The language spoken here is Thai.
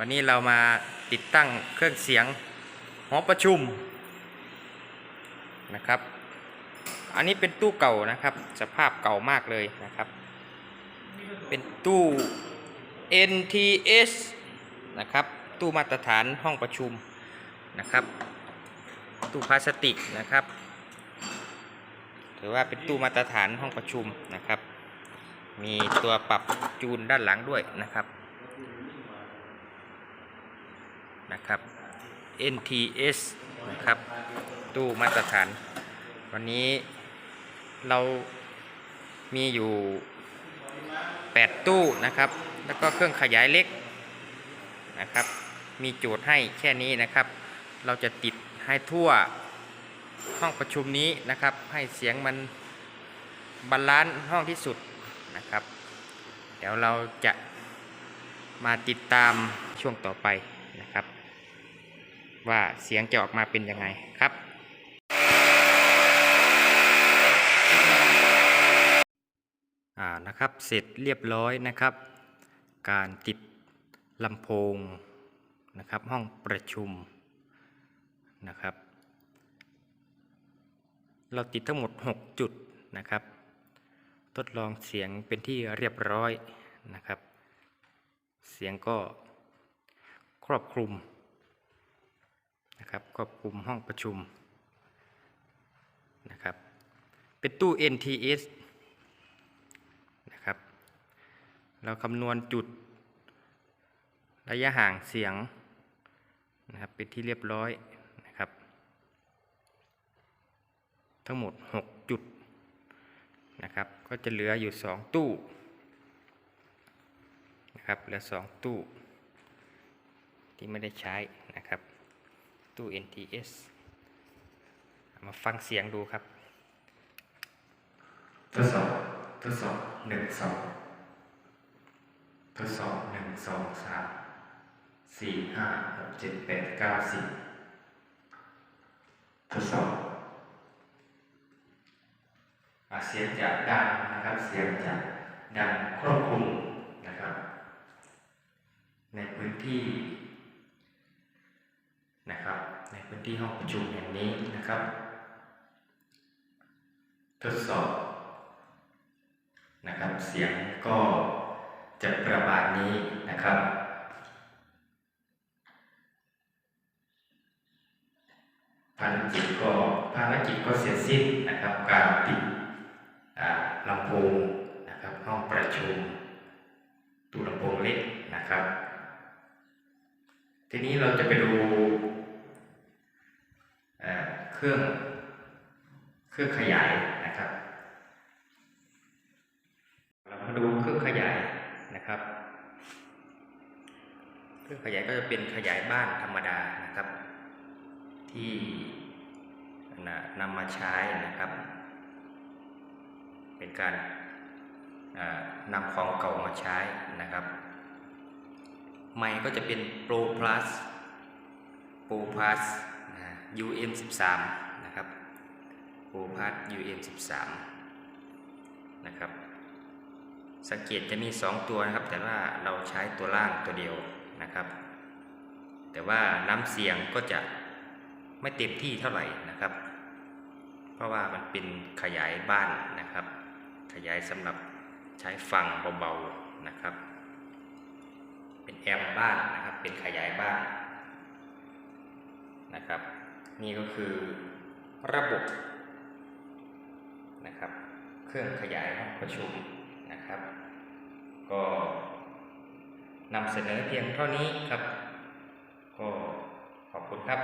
วันนี้เรามาติดตั้งเครื่องเสียงหอประชุมนะครับ อันนี้เป็นตู้เก่านะครับ สภาพเก่ามากเลยนะครับ เป็นตู้ NTS นะครับ ตู้มาตรฐานห้องประชุมนะครับ ตู้พลาสติกนะครับ ถือว่าเป็นตู้มาตรฐานห้องประชุมนะครับ มีตัวปรับจูนด้านหลังด้วยนะครับ นะครับ NTS นะครับตู้มาตรฐาน วันนี้เรามีอยู่ 8 ตู้นะครับ แล้วก็เครื่องขยายเล็กนะครับ มีโจทย์ให้แค่นี้นะครับ เราจะติดให้ทั่วห้องประชุมนี้นะครับ ให้เสียงมันบาลานซ์ห้องที่สุดนะครับ เดี๋ยวเราจะมาติดตามช่วงต่อไปนะครับ ว่าเสียงจะออกมาเป็นยังไงครับ อ่านะครับเสร็จเรียบร้อยนะครับ การติดลำโพงนะครับห้องประชุมนะครับ เราติดทั้งหมด 6 จุดนะครับ ทดลองเสียงเป็นที่เรียบร้อยนะครับ เสียงก็ครอบคลุม ครับครอบคลุมห้องประชุมนะครับ เป็นตู้ NTS นะครับ เราคำนวณจุดระยะห่างเสียงนะครับเป็นที่เรียบร้อยนะครับ ทั้งหมด 6 จุดนะครับ ก็จะเหลืออยู่ 2 ตู้นะครับเหลือ 2 ตู้ ที่ไม่ได้ใช้นะ ตู้ NTS มาฟังเสียงดูครับ ทดสอบทดสอบหนึ่งสองทดสอบหนึ่งสองสามสี่ห้าหกเจ็ดแปดเก้าสิบทดสอบเสียงจะดังนะครับ เสียงจะดังครอบคลุมนะครับ ในพื้นที่ นะครับ ในพื้นที่ห้องประชุมแห่งนี้นะครับ ทดสอบนะครับ เสียงก็จะประมาณนี้นะครับภารกิจก็ภารกิจก็เสร็จสิ้นนะครับ การติดอ่าลำโพงนะครับ ห้องประชุมตู้ลำโพงเล็กนะครับ ทีนี้เราจะไปดู เครื่องเครื่องขยายนะครับ เรามาดูเครื่องขยายนะครับ เครื่องขยายก็จะเป็นขยายบ้านธรรมดานะครับ ที่นำมาใช้นะครับ เป็นการนำของเก่ามาใช้นะครับ ไมค์ก็จะเป็น Pro Plus Pro Plus UM 13 นะครับ Pro Plus UM 13 นะครับ สังเกตจะมี 2 ตัวนะครับ แต่ว่าเราใช้ตัวล่างตัวเดียวนะครับ แต่ว่าน้ำเสียงก็จะไม่เต็มที่เท่าไหร่นะครับ เพราะว่ามันเป็นขยายบ้านนะครับ ขยายสำหรับใช้ฟังเบาๆนะครับ เป็นแอมบ้านนะครับ เป็นขยายบ้านนะครับ นี่ก็คือระบบนะครับ เครื่องขยายห้องประชุมนะครับ ก็นำเสนอเพียงเท่านี้ครับ ก็ขอบคุณครับ